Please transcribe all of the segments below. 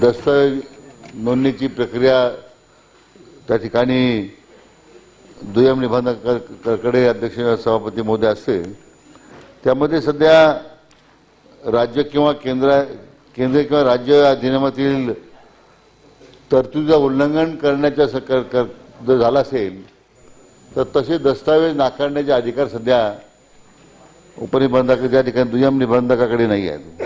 दस्तऐवज नोंदणीची प्रक्रिया त्या ठिकाणी दुय्यम निबंधकाकडे अध्यक्ष सभापती मोदी असते. त्यामध्ये सध्या राज्य किंवा केंद्र केंद्र किंवा राज्य अधिनियमातील तरतुदीचं उल्लंघन करण्याच्या कर- कर- जर झालं असेल तर तसे दस्तावेज नाकारण्याचे अधिकार सध्या उपनिबंधक त्या ठिकाणी दुय्यम निबंधकाकडे नाही आहेत.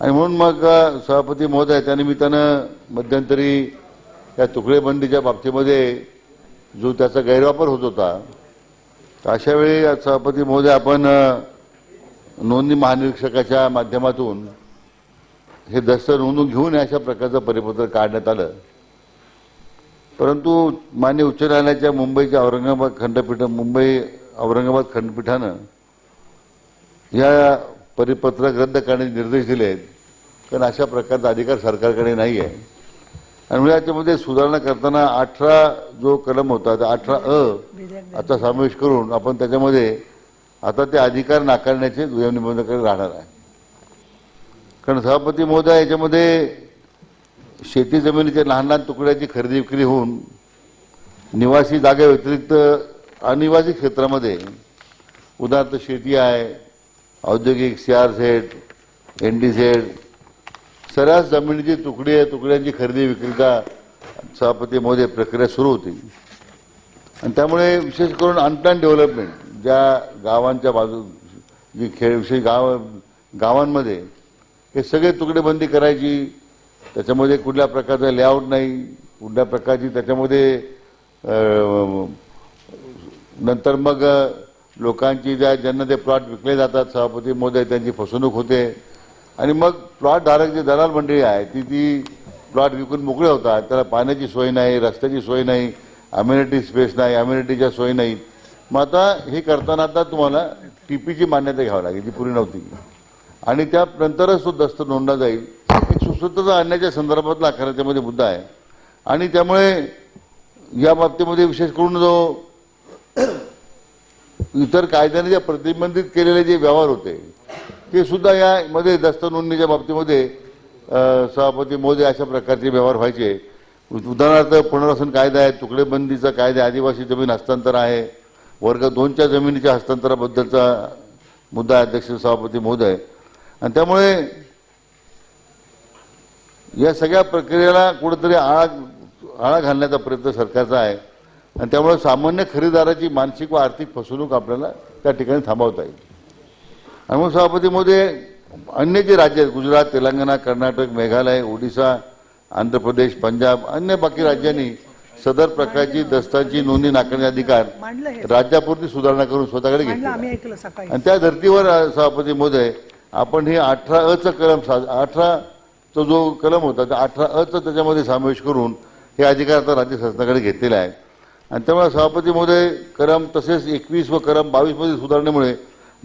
आणि म्हणून मग सभापती महोदय त्यानिमित्तानं मध्यंतरी या तुकडेबंदीच्या बाबतीमध्ये जो त्याचा गैरवापर होत होता तर अशा वेळी सभापती महोदय आपण नोंदणी महानिरीक्षकाच्या माध्यमातून हे दस्त नोंदून घेऊन अशा प्रकारचं परिपत्र काढण्यात आलं. परंतु मान्य उच्च न्यायालयाच्या मुंबईच्या औरंगाबाद खंडपीठ मुंबई औरंगाबाद खंडपीठानं या परिपत्रक रद्द करण्याचे निर्देश दिले आहेत. कारण अशा प्रकारचा अधिकार सरकारकडे नाही आहे आणि म्हणजे याच्यामध्ये सुधारणा करताना अठरा जो कलम होता त्या अठरा अ आता समावेश करून आपण त्याच्यामध्ये आता ते अधिकार नाकारण्याचे दुय्यम निबंधकडे राहणार आहे. कारण सभापती महोदय याच्यामध्ये शेती जमिनीच्या लहान लहान तुकड्याची खरेदी विक्री होऊन निवासी जागे व्यतिरिक्त अनिवासी क्षेत्रामध्ये उदाहरणार्थ शेती आहे औद्योगिक C R Z N D set सर्रास जमिनीची तुकडी आहे तुकड्यांची खरेदी विक्रीचा सभापतीमध्ये प्रक्रिया सुरू होती. आणि त्यामुळे विशेष करून अनप्लॅन डेव्हलपमेंट ज्या गावांच्या बाजू जी खेळ विशेष गाव गावांमध्ये हे सगळे तुकडेबंदी करायची. त्याच्यामध्ये कुठल्या प्रकारचा लेआउट नाही. कुठल्या प्रकारची त्याच्यामध्ये नंतर मग लोकांची ज्या ज्यांना ते प्लॉट विकले जातात सभापती महोदय त्यांची फसवणूक होते. आणि मग प्लॉट धारक जी दलाल मंडळी आहे ती ती प्लॉट विकून मोकळे होतात. त्याला पाण्याची सोय नाही रस्त्याची सोय नाही अम्युनिटी स्पेस नाही अम्युनिटीच्या सोय नाही. मग आता हे करताना आता तुम्हाला टीपीची मान्यता घ्यावी लागेल जी पूर्वी नव्हती. आणि त्यानंतरच तो दस्त नोंदला जाईल. एक सुसूत्रता आणण्याच्या संदर्भातला अकराच्यामध्ये मुद्दा आहे. आणि त्यामुळे या बाबतीमध्ये विशेष करून जो इतर कायद्याने जे प्रतिबंधित केलेले जे व्यवहार होते ते सुद्धा यामध्ये दस्त नोंदणीच्या बाबतीमध्ये सभापती मोदी अशा प्रकारचे व्यवहार व्हायचे. उदाहरणार्थ पुनर्वसन कायदा आहे तुकडेबंदीचा कायदा आदिवासी जमीन हस्तांतर आहे वर्ग दोनच्या जमिनीच्या हस्तांतराबद्दलचा मुद्दा आहे अध्यक्ष सभापती महोदय. आणि त्यामुळे या सगळ्या प्रक्रियेला कुठेतरी आळा आळा घालण्याचा प्रयत्न सरकारचा आहे. आणि त्यामुळे सामान्य खरेदीदाराची मानसिक व आर्थिक फसवणूक आपल्याला त्या ठिकाणी थांबवता येईल. आणि मग सभापती मोदी अन्य जे राज्य आहेत गुजरात तेलंगणा कर्नाटक मेघालय ओडिशा आंध्र प्रदेश पंजाब अन्य बाकी राज्यांनी सदर प्रकारची दस्तांची नोंदणी नाकारण्याचे अधिकार राज्यापुरती सुधारणा करून स्वतःकडे घेतले आणि त्या धर्तीवर सभापती महोदय आपण हे अठरा अचं कलम सा अठराचा जो कलम होता त्या अठरा अचं त्याच्यामध्ये समावेश करून हे अधिकार आता राज्य शासनाकडे घेतलेले आहे आणि त्यामुळे सभापती महोदय करम तसेच एकवीस व करम बावीसमध्ये सुधारणेमुळे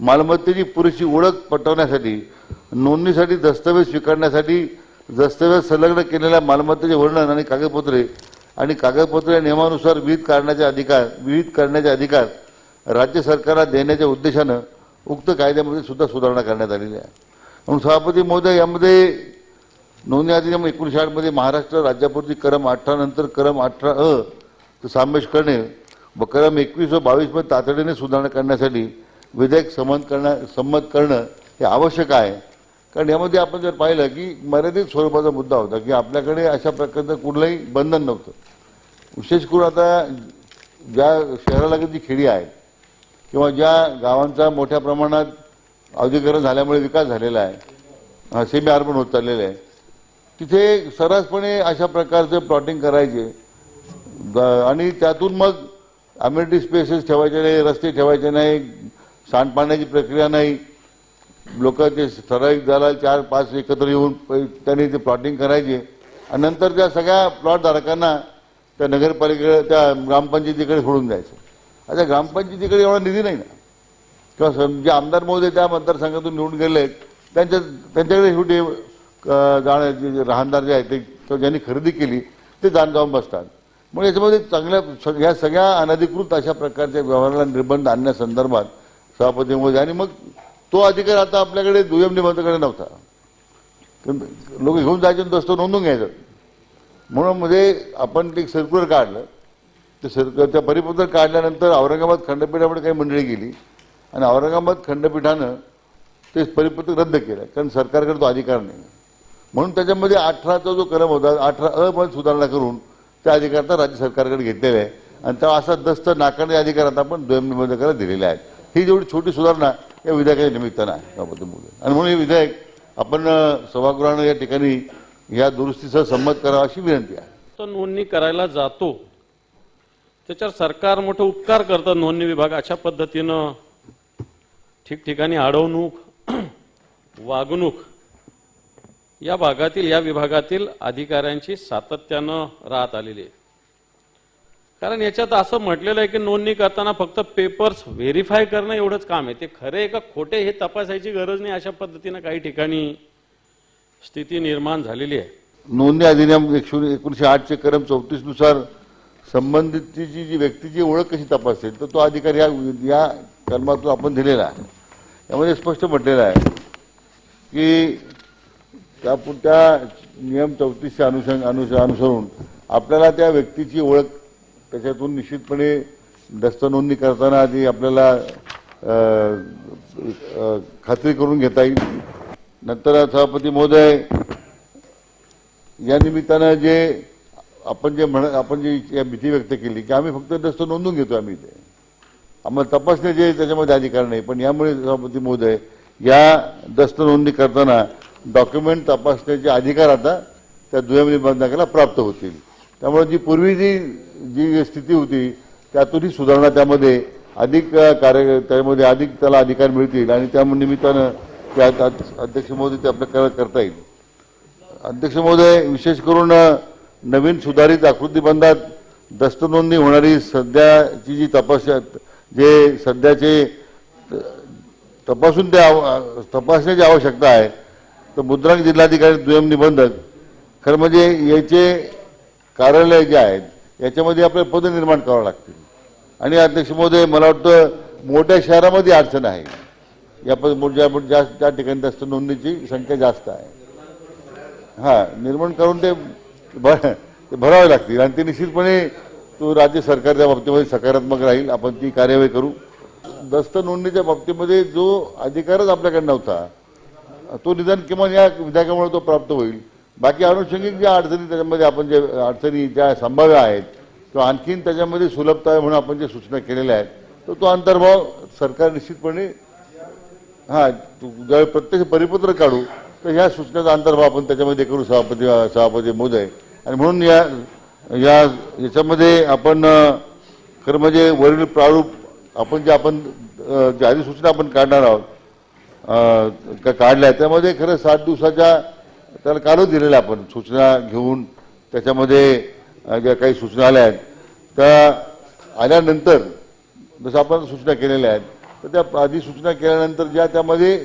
मालमत्तेची पुरेशी ओळख पटवण्यासाठी नोंदणीसाठी दस्तऐवज स्वीकारण्यासाठी दस्तऐवज संलग्न केलेल्या मालमत्तेचे वर्णन आणि कागदपत्रे आणि कागदपत्रे नियमानुसार विहित करण्याचे अधिकार विहित करण्याचे अधिकार राज्य सरकारला देण्याच्या उद्देशानं उक्त कायद्यामध्ये सुद्धा सुधारणा करण्यात आलेली आहे. म्हणून सभापती महोदय यामध्ये नोंदणी अधिनियम एकोणीशे आठमध्ये महाराष्ट्र राज्यापुरती क्रम अठरा नंतर क्रम अठरा अ तर सामेश करणे व कलम एकवीस व बावीसमध्ये तातडीने सुधारणा करण्यासाठी विधेयक संमत करण्या संमत करणं हे आवश्यक आहे. कारण यामध्ये आपण जर पाहिलं की मर्यादित स्वरूपाचा मुद्दा होता की आपल्याकडे अशा प्रकारचं कुठलंही बंधन नव्हतं. विशेष करून आता ज्या शहराला जी खेडी आहेत किंवा ज्या गावांचा मोठ्या प्रमाणात औद्योगिकरण झाल्यामुळे विकास झालेला आहे सेमी अर्बन होत चाललेलं आहे तिथे सर्रासपणे अशा प्रकारचं प्लॉटिंग करायचे आणि त्यातून मग अम्युनिटी स्पेसेस ठेवायचे नाही रस्ते ठेवायचे नाही सांडपाण्याची प्रक्रिया नाही. लोक ठराविक दलाल चार पाच एकत्र येऊन त्यांनी ते प्लॉटिंग करायचे. आणि नंतर त्या सगळ्या प्लॉटधारकांना त्या नगरपालिकेकडे त्या ग्रामपंचायतीकडे सोडून द्यायचं. आता ग्रामपंचायतीकडे एवढा निधी नाही ना. किंवा जे आमदार महोदय त्या मतदारसंघातून निवडून गेले आहेत त्यांच्या त्यांच्याकडे शेवटी जाण राहणदार जे आहेत ते किंवा ज्यांनी खरेदी केली ते जाण जाऊन बसतात. मग याच्यामध्ये चांगल्या ह्या सगळ्या अनधिकृत अशा प्रकारच्या व्यवहाराला निर्बंध आणण्यासंदर्भात सभापती मोदी आणि मग तो अधिकार आता आपल्याकडे दुय्यम निबंधकडे नव्हता. लोक घेऊन जायचे आणि दस्त नोंदून घ्यायचं. म्हणून मध्ये आपण ते सर्क्युलर काढलं. ते सर्क्युलर त्या परिपत्र काढल्यानंतर औरंगाबाद खंडपीठामध्ये काही मंडळी गेली. आणि औरंगाबाद खंडपीठानं ते परिपत्र रद्द केलं कारण सरकारकडे तो अधिकार नाही. म्हणून त्याच्यामध्ये अठराचा जो कलम होता अठरा अ पण सुधारणा करून त्या अधिकारता राज्य सरकारकडे घेतलेले आहे. आणि त्या असा दस्त नाकारणे अधिकार आता आपण दुय्यम निबंधकाला दिलेले आहेत. ही जेवढी छोटी सुधारणा या विधेयकाच्या निमित्तानं आहे सभापतीमुळे आणि म्हणून हे विधेयक आपण सभागृहानं या ठिकाणी या दुरुस्तीसह संमत करावा अशी विनंती आहे. तो नोंदणी करायला जातो. त्याच्यावर सरकार मोठं उपकार करतं नोंदणी विभाग. अशा पद्धतीनं ठिकठिकाणी अडवणूक वागणूक या भागातील या विभागातील अधिकाऱ्यांची सातत्यानं राहत आलेली आहे. कारण याच्यात असं म्हटलेलं आहे की नोंदणी करताना फक्त पेपर्स व्हेरीफाय करणं एवढंच काम आहे. ते खरे का खोटे हे तपासायची गरज नाही अशा पद्धतीनं काही ठिकाणी स्थिती निर्माण झालेली आहे. नोंदणी अधिनियम एकशे एकोणीशे आठचे क्रम चौतीसनुसार संबंधितची जी जी व्यक्तीची ओळख कशी तपासेल तर तो अधिकार या या कलमातून आपण दिलेला आहे. यामध्ये स्पष्ट म्हटलेलं आहे की त्या त्या नियम चौतीसच्या अनुषंग अनुस अनुसरून आपल्याला त्या व्यक्तीची ओळख त्याच्यातून निश्चितपणे दस्त नोंदणी करताना आधी आपल्याला खात्री करून घेता येईल. नंतर सभापती महोदय या निमित्तानं जे आपण जे म्हण आपण जी या भीती व्यक्त केली की आम्ही फक्त दस्त नोंदून घेतो आम्ही ते आम्हाला तपासण्याचे त्याच्यामध्ये अधिकार नाही पण यामुळे सभापती महोदय या दस्त नोंदणी करताना डॉक्युमेंट तपासण्याचे अधिकार आता त्या दुय्यम निबंधकाला प्राप्त होतील. त्यामुळे जी पूर्वी जी जी स्थिती होती त्यातूनही सुधारणा त्यामध्ये अधिक कार्य त्यामध्ये अधिक त्याला अधिकार मिळतील आणि त्या निमित्तानं त्या अध्यक्ष महोदय ते आपल्या करता येईल. अध्यक्ष महोदय विशेष करून नवीन सुधारित आकृतीबंधात दस्त नोंदणी होणारी सध्याची जी तपास जे सध्याचे तपासून ते आव- तपासण्याची आवश्यकता आहे तर मुद्रांक जिल्हाधिकारी दुय्यम निबंधक. खरं म्हणजे याचे कार्यालय जे आहेत याच्यामध्ये आपल्याला पद निर्माण करावं लागतील. आणि अध्यक्ष महोदय मला वाटतं मोठ्या शहरामध्ये अडचण आहे. या पद जास्त ज्या त्या ठिकाणी दस्त नोंदणीची संख्या जास्त आहे. हा निर्माण करून ते भ- ते भरावे लागतील. आणि ते निश्चितपणे तो राज्य सरकारच्या बाबतीमध्ये सकारात्मक राहील. आपण ती कार्यवाही करू. दस्त नोंदणीच्या बाबतीमध्ये जो अधिकारच आपल्याकडे नव्हता तो निदान किमान या विधेयकामुळे तो प्राप्त होईल. बाकी अनुषंगिक ज्या अडचणी त्याच्यामध्ये आपण जे अडचणी ज्या संभाव्य आहेत किंवा आणखीन त्याच्यामध्ये सुलभता आहे म्हणून आपण जे सूचना केलेल्या आहेत तर तो अंतर्भाव सरकार निश्चितपणे हा ज्यावेळी प्रत्यक्ष परिपत्र काढू तर ह्या सूचनेचा अंतर्भाव आपण त्याच्यामध्ये करू सभापती सभापती मोदय आणि म्हणून या या याच्यामध्ये आपण खरं म्हणजे वरील प्रारूप आपण जे आपण अ, जे अधिसूचना आपण काढणार आहोत काढला आहे त्यामध्ये खरं सात दिवसाच्या त्याला कालच दिलेल्या आपण सूचना घेऊन त्याच्यामध्ये ज्या काही सूचना आल्या आहेत त्या आल्यानंतर जसं आपण सूचना केलेल्या आहेत तर त्या आधी सूचना केल्यानंतर ज्या त्यामध्ये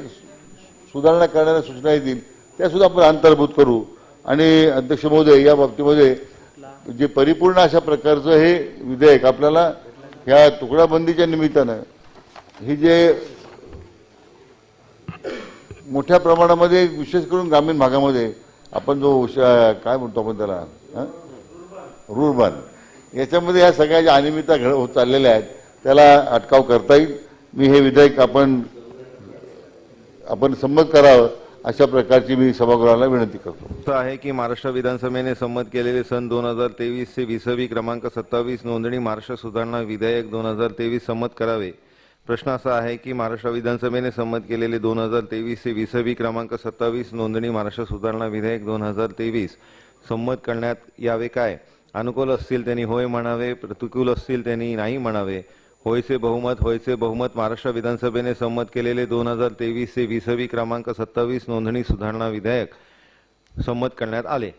सुधारणा करणाऱ्या सूचना येतील त्यासुद्धा आपण अंतर्भूत करू. आणि अध्यक्ष महोदय या बाबतीमध्ये जे परिपूर्ण अशा प्रकारचं हे विधेयक आपल्याला ह्या तुकडाबंदीच्या निमित्तानं ही जे मोठ्या प्रमाणामध्ये विशेष करून ग्रामीण भागामध्ये आपण जो उशा- काय म्हणतो आपण त्याला? हं? रुरबान. याच्यामध्ये या सगळ्या ज्या अनियमितता घड होत चाललेल्या आहेत त्याला अटकाव करता येईल. मी हे विधेयक आपण आपण संमत करावं अशा प्रकारची मी सभागृहाला विनंती करतो. असं आहे की महाराष्ट्र विधानसभेने संमत केलेले सन दोन हजार तेवीस ते वीसवी क्रमांक सत्तावीस नोंदणी महाराष्ट्र सुधारणा विधेयक दोन हजार तेवीस संमत करावे. प्रश्न असा आहे की महाराष्ट्र विधानसभेने संमत केलेले दोन हजार तेवीस चे विसवी क्रमांक सत्तावीस नोंदणी महाराष्ट्र सुधारणा विधेयक दोन हजार तेवीस संमत करण्यात यावे काय? अनुकूल असतील त्यांनी होय म्हणावे प्रतिकूल असतील त्यांनी नाही म्हणावे. होयचे बहुमत होयचे बहुमत महाराष्ट्र विधानसभेने संमत केलेले दोन हजार तेवीस चे विसवी क्रमांक सत्तावीस नोंदणी सुधारणा विधेयक संमत करण्यात आले.